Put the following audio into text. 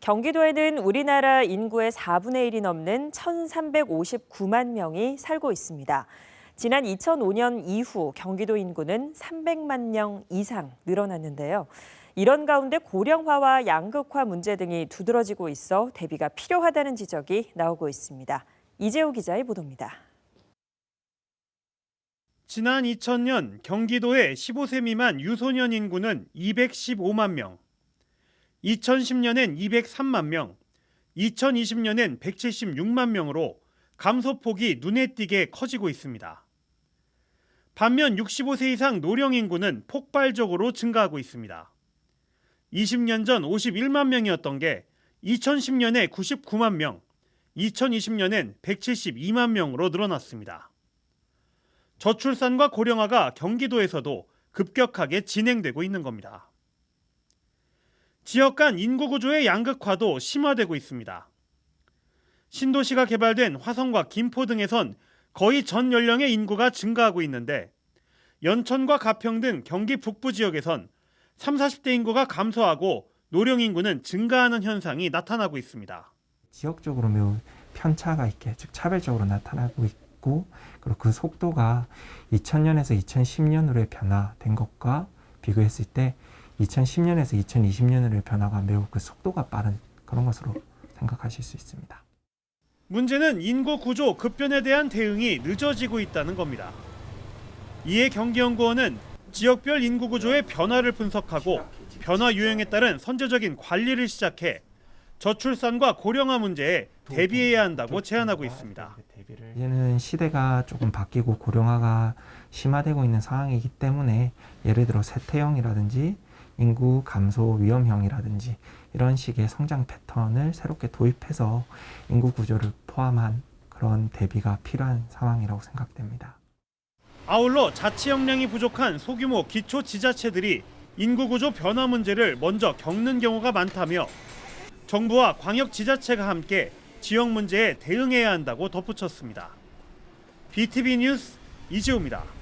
경기도에는 우리나라 인구의 4분의 1이 넘는 1,359만 명이 살고 있습니다. 지난 2005년 이후 경기도 인구는 300만 명 이상 늘어났는데요. 이런 가운데 고령화와 양극화 문제 등이 두드러지고 있어 대비가 필요하다는 지적이 나오고 있습니다. 이재호 기자의 보도입니다. 지난 2000년 경기도의 15세 미만 유소년 인구는 215만 명, 2010년엔 203만 명, 2020년엔 176만 명으로 감소폭이 눈에 띄게 커지고 있습니다. 반면 65세 이상 노령 인구는 폭발적으로 증가하고 있습니다. 20년 전 51만 명이었던 게 2010년에 99만 명, 2020년엔 172만 명으로 늘어났습니다. 저출산과 고령화가 경기도에서도 급격하게 진행되고 있는 겁니다. 지역 간 인구 구조의 양극화도 심화되고 있습니다. 신도시가 개발된 화성과 김포 등에선 거의 전 연령의 인구가 증가하고 있는데 연천과 가평 등 경기 북부 지역에선 3, 40대 인구가 감소하고 노령 인구는 증가하는 현상이 나타나고 있습니다. 지역적으로 매우 편차가 있게 즉 차별적으로 나타나고 있고 그리고 그 속도가 2000년에서 2010년으로의 변화된 것과 비교했을 때 2010년에서 2020년으로의 변화가 매우 그 속도가 빠른 그런 것으로 생각하실 수 있습니다. 문제는 인구 구조 급변에 대한 대응이 늦어지고 있다는 겁니다. 이에 경기연구원은 지역별 인구 구조의 변화를 분석하고 변화 유형에 따른 선제적인 관리를 시작해 저출산과 고령화 문제에 대비해야 한다고 제안하고 있습니다. 이제는 시대가 조금 바뀌고 고령화가 심화되고 있는 상황이기 때문에 예를 들어 세태형이라든지 인구 감소 위험형이라든지 이런 식의 성장 패턴을 새롭게 도입해서 인구 구조를 포함한 그런 대비가 필요한 상황이라고 생각됩니다. 아울러 자치 역량이 부족한 소규모 기초 지자체들이 인구 구조 변화 문제를 먼저 겪는 경우가 많다며 정부와 광역 지자체가 함께 지역 문제에 대응해야 한다고 덧붙였습니다. BTV 뉴스 이지우입니다.